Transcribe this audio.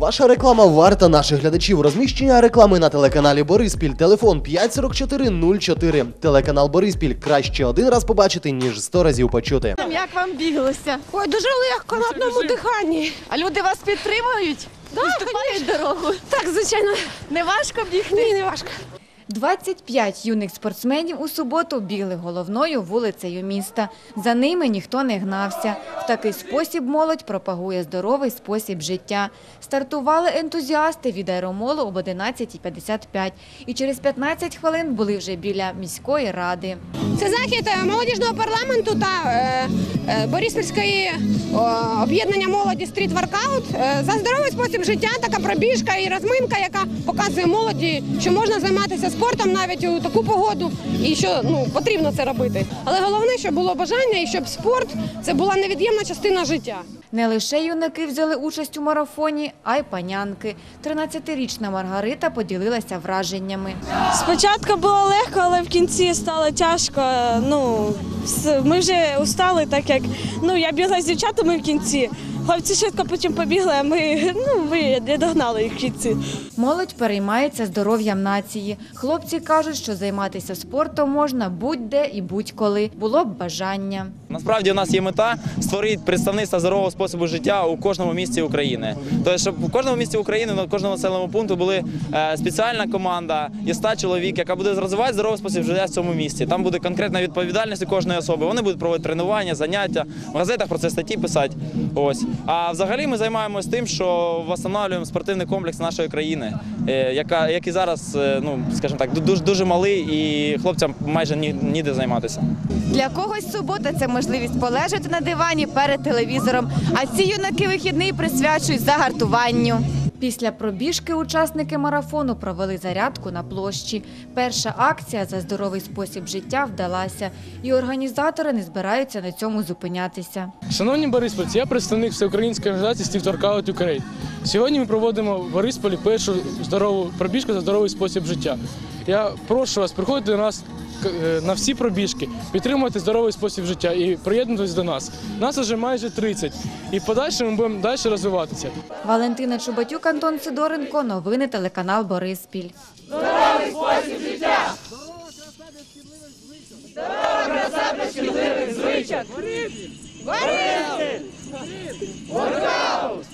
Ваша реклама варта наших глядачів. Розміщення реклами на телеканалі Бориспіль. Телефон 54404. Телеканал Бориспіль. Краще один раз побачити, ніж сто разів почути. Як вам біглося? Ой, дуже легко на одному диханні. А люди вас підтримують? Да, дорогу? Так, звичайно. Не важко бігти? Ні, не важко. 25 юних спортсменів у суботу бігли головною вулицею міста. За ними ніхто не гнався. В такий спосіб молодь пропагує здоровий спосіб життя. Стартували ентузіасти від аеромолу об 11.55 і через 15 хвилин були вже біля міської ради. Це захід е, молодіжного парламенту та е, е, Бориспільської об'єднання молоді стріт воркаут Е, за здоровий спосіб життя. Така пробіжка і розминка, яка показує молоді, що можна займатися спортом навіть у таку погоду, і що ну потрібно це робити. Але головне, щоб було бажання і щоб спорт це була невід'ємна частина життя. Не лише юнаки взяли участь у марафоні, а й панянки. 13-річна Маргарита поділилася враженнями. Спочатку було легко, але в кінці стало тяжко. Ну, ми вже устали, так як ну, я бігла з дівчатами в кінці. Хлопці швидко потім побігли, а ми, ну, ми не догнали їх кінці. Молодь переймається здоров'ям нації. Хлопці кажуть, що займатися спортом можна будь-де і будь-коли. Було б бажання. Насправді у нас є мета створити представництво здорового способу життя у кожному місті України. Тобто, щоб у кожному місті України на кожному населеному пункту були е, спеціальна команда і 100 чоловік, яка буде розвивати здоровий спосіб життя в цьому місті. Там буде конкретна відповідальність у кожної особи. Вони будуть проводити тренування, заняття в газетах про це статті писати. Ось а взагалі ми займаємось тим, що встановлюємо спортивний комплекс нашої країни, е, яка який зараз, е, ну скажімо так, дуже дуже малий, і хлопцям майже ні, ніде займатися. Для когось субота це можливість полежати на дивані перед телевізором. А ці юнаки вихідний присвячують загартуванню. Після пробіжки учасники марафону провели зарядку на площі. Перша акція за здоровий спосіб життя вдалася, і організатори не збираються на цьому зупинятися. Шановні бориспольці, я представник всеукраїнської організації Steve Workout Ukraine. Сьогодні ми проводимо в Борисполі першу здорову пробіжку за здоровий спосіб життя. Я прошу вас приходити до нас на всі пробіжки, підтримувати здоровий спосіб життя і приєднуватись до нас. Нас вже майже 30, і в подальшому ми будемо далі розвиватися. Валентина Чубатюк, Антон Сидоренко. Новини телеканал Бориспіль. Воркаут!